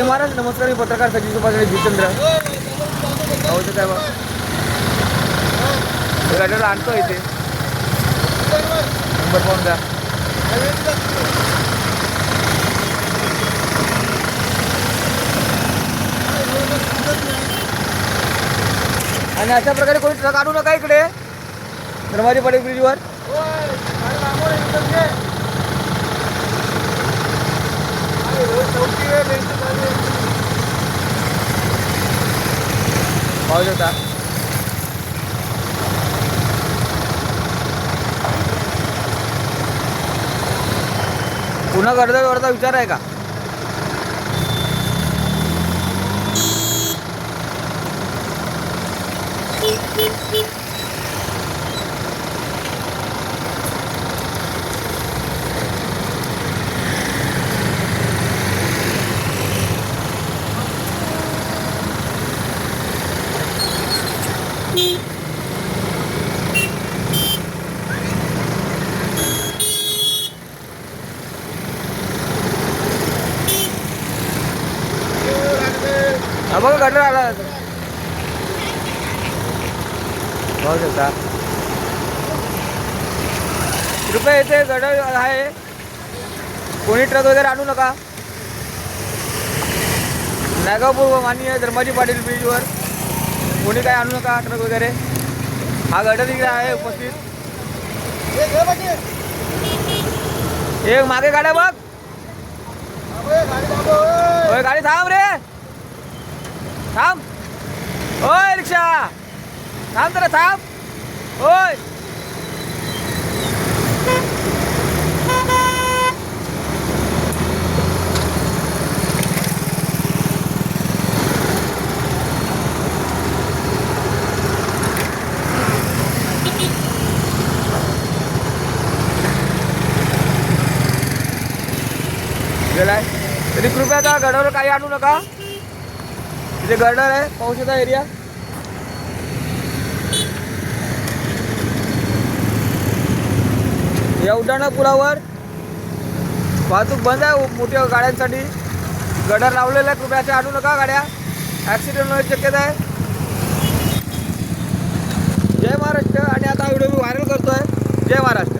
महाराज नमस्कार मी पत्रकार सचिन सुभाष जितेंद्र. हो तर काय आणतो इथे. नंबर पाहून द्या. आणि अशा प्रकारे कोणी ट्रक आणू नका इकडे. धर्माजी पाटील ब्रिजवर पाहू शकता. पुन्हा कर्ज विचार आहे का? हा मग गटर आला. पाहू शकता कृपया इथे गटर आहे. कोणी ट्रक वगैरे आणू नका. नागापूर माननीय धर्माजी पाटील ब्रिजवर. कोणी काय आणू नका ट्रक वगैरे? हा गटर इकडे आहे उपस्थित. एक मागे गाड्या बघ. ओय गाडी थांब रे. थांब. ओय रिक्षा. थांब जरा थांब. ओय. गेलाय. तरी कृपया त्या गडावर काही आणू नका. तिथे गर्डर आहे पावसाचा एरिया. या उड्डाणा पुलावर वाहतूक बंद आहे मोठ्या गाड्यांसाठी. गडर लावलेला आहे कृपया ते आणू नका गाड्या. ॲक्सिडेंट होण्याची शक्यता आहे. जय महाराष्ट्र आणि आता व्हिडिओ मी व्हायरल करतोय. जय महाराष्ट्र.